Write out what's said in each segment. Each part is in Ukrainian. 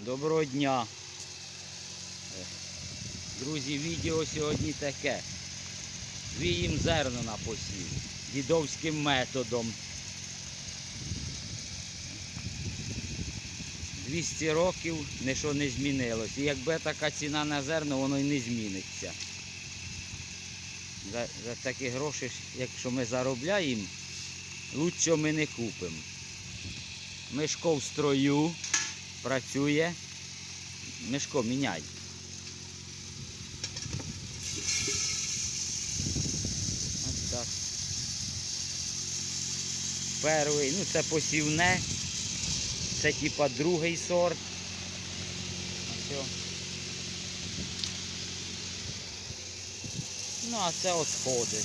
Доброго дня. Друзі, відео сьогодні таке. Віїм зерно на посів. Дідовським методом. 200 років нічого не змінилось. І якби така ціна на зерно, воно й не зміниться. За, за такі гроші, якщо ми заробляємо, лучше ми не купимо. Мишко в строю працює. Мишко, міняй. Ось так. Перший, ну це посівне. Це типа другий сорт. Ось. Ну, а це от сходи.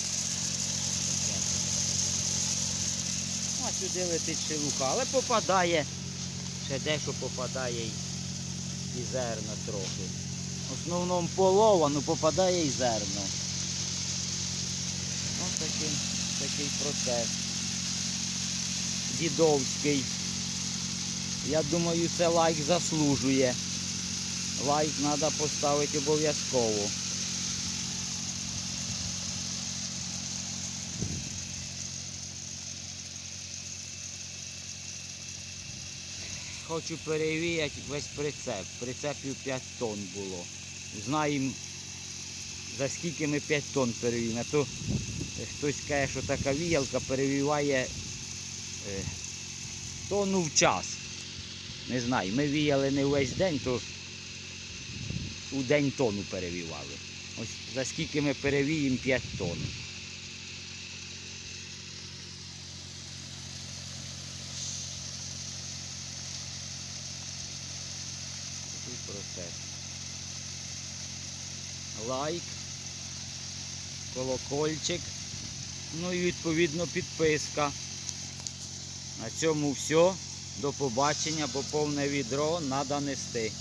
А сюди летить шелуха, але попадає, ще дещо попадає і, зерна трохи. В основному полова, ну попадає і зерно. Ось такий, такий процес. Дідовський. Я думаю, це лайк заслужує. Лайк треба поставити обов'язково. Хочу перевіряти весь прицеп. Прицепів 5 тонн було. Знаємо, за скільки ми 5 тонн перевіримо. А то хтось каже, що така віялка перевіває е, тонну в час. Не знаю, ми віяли не весь день, то у день тонну перевівали. Ось за скільки ми перевіємо 5 тонн. Такий процес. Лайк, колокольчик, ну і відповідно підписка. На цьому все. До побачення, бо повне відро треба нести.